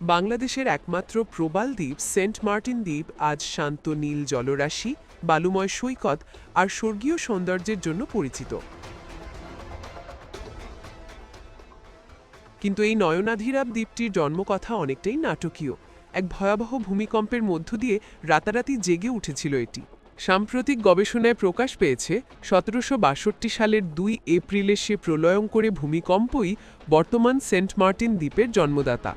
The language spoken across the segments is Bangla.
বাংলাদেশের একমাত্র প্রবাল দ্বীপ, সেন্ট মার্টিন দ্বীপ, আজ শান্ত নীল জলরাশি, বালুময় সৈকত আর স্বর্গীয় সৌন্দর্যের জন্য পরিচিত। কিন্তু এই নয়নাধিরাব দ্বীপটির জন্মকথা অনেকটাই নাটকীয়। এক ভয়াবহ ভূমিকম্পের মধ্য দিয়ে রাতারাতি জেগে উঠেছিল এটি। সাম্প্রতিক গবেষণায় প্রকাশ পেয়েছে, সতেরোশো বাষট্টি সালের দুই এপ্রিলে সে প্রলয়ঙ্করে ভূমিকম্পই বর্তমান সেন্ট মার্টিন দ্বীপের জন্মদাতা।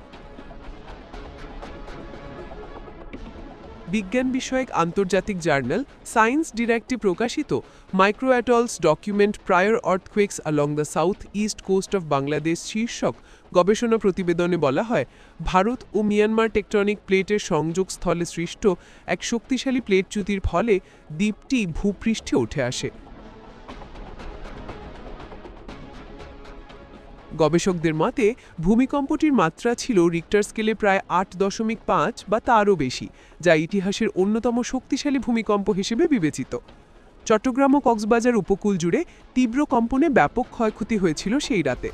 বিজ্ঞান বিষয়ক আন্তর্জাতিক জার্নাল সায়েন্স ডিরেক্টে প্রকাশিত microatolls document prior earthquakes along the south east coast of Bangladesh শীর্ষক গবেষণা প্রতিবেদনে বলা হয়, ভারত ও মিয়ানমার টেকটনিক প্লেটের সংযোগস্থলে সৃষ্ট এক শক্তিশালী প্লেটচ্যুতির ফলে দ্বীপটি ভূপৃষ্ঠে উঠে আসে। গবেষকদের মতে, ভূমিকম্পটির মাত্রা ছিল রিক্টার স্কেলে প্রায় আট দশমিক পাঁচ বা তারও বেশি, যা ইতিহাসের অন্যতম শক্তিশালী ভূমিকম্প হিসেবে বিবেচিত। চট্টগ্রাম ও কক্সবাজার উপকূল জুড়ে তীব্র কম্পনে ব্যাপক ক্ষয়ক্ষতি হয়েছিল সেই রাতে।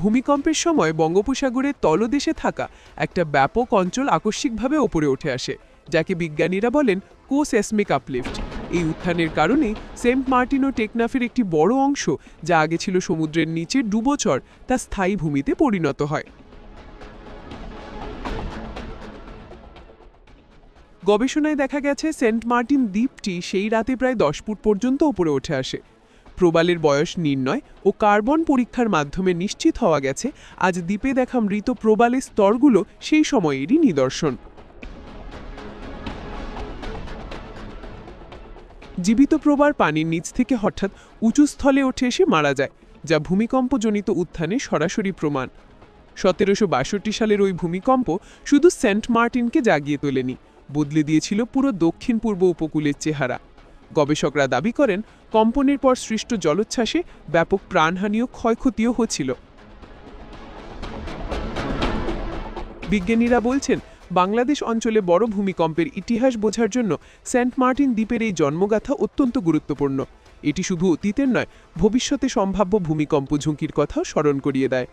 ভূমিকম্পের সময় বঙ্গোপসাগরের তলদেশে থাকা একটা ব্যাপক অঞ্চল আকস্মিকভাবে ওপরে উঠে আসে, যাকে বিজ্ঞানীরা বলেন কোসেসমিক আপলিফট। এই উত্থানের কারণে সেন্ট মার্টিন ও টেকনাফের একটি বড় অংশ, যা আগে ছিল সমুদ্রের নিচে ডুবোচর, তা স্থায়ী ভূমিতে পরিণত হয়। গবেষণায় দেখা গেছে, সেন্ট মার্টিন দ্বীপটি সেই রাতে প্রায় দশ ফুট পর্যন্ত উপরে উঠে আসে। প্রবালের বয়স নির্ণয় ও কার্বন পরীক্ষার মাধ্যমে নিশ্চিত হওয়া গেছে, আজ দ্বীপে দেখা মৃত প্রবালের স্তরগুলো সেই সময়েরই নিদর্শন। জীবিত প্রবার পানির নিচ থেকে হঠাৎ উঁচু স্থলে উঠে এসে মারা যায়, যা ভূমিকম্পজনিত উত্থানে সরাসরি প্রমাণ। সতেরোশো বাষট্টি সালের ওই ভূমিকম্প শুধু সেন্ট মার্টিনকে জাগিয়ে তোলেনি, বদলে দিয়েছিল পুরো দক্ষিণ পূর্ব উপকূলের চেহারা। গবেষকরা দাবি করেন, কম্পনের পর সৃষ্ট জলোচ্ছ্বাসে ব্যাপক প্রাণহানি ও ক্ষয়ক্ষতিও হচ্ছিল। বিজ্ঞানীরা বলছেন বাংলাদেশ অঞ্চলে বড় ভূমিকম্পের ইতিহাস বোঝার জন্য সেন্ট মার্টিন দ্বীপের এই জন্মগাথা অত্যন্ত গুরুত্বপূর্ণ। এটি শুধু অতীতের নয়, ভবিষ্যতে সম্ভাব্য ভূমিকম্প ঝুঁকির কথাও স্মরণ করিয়ে দেয়।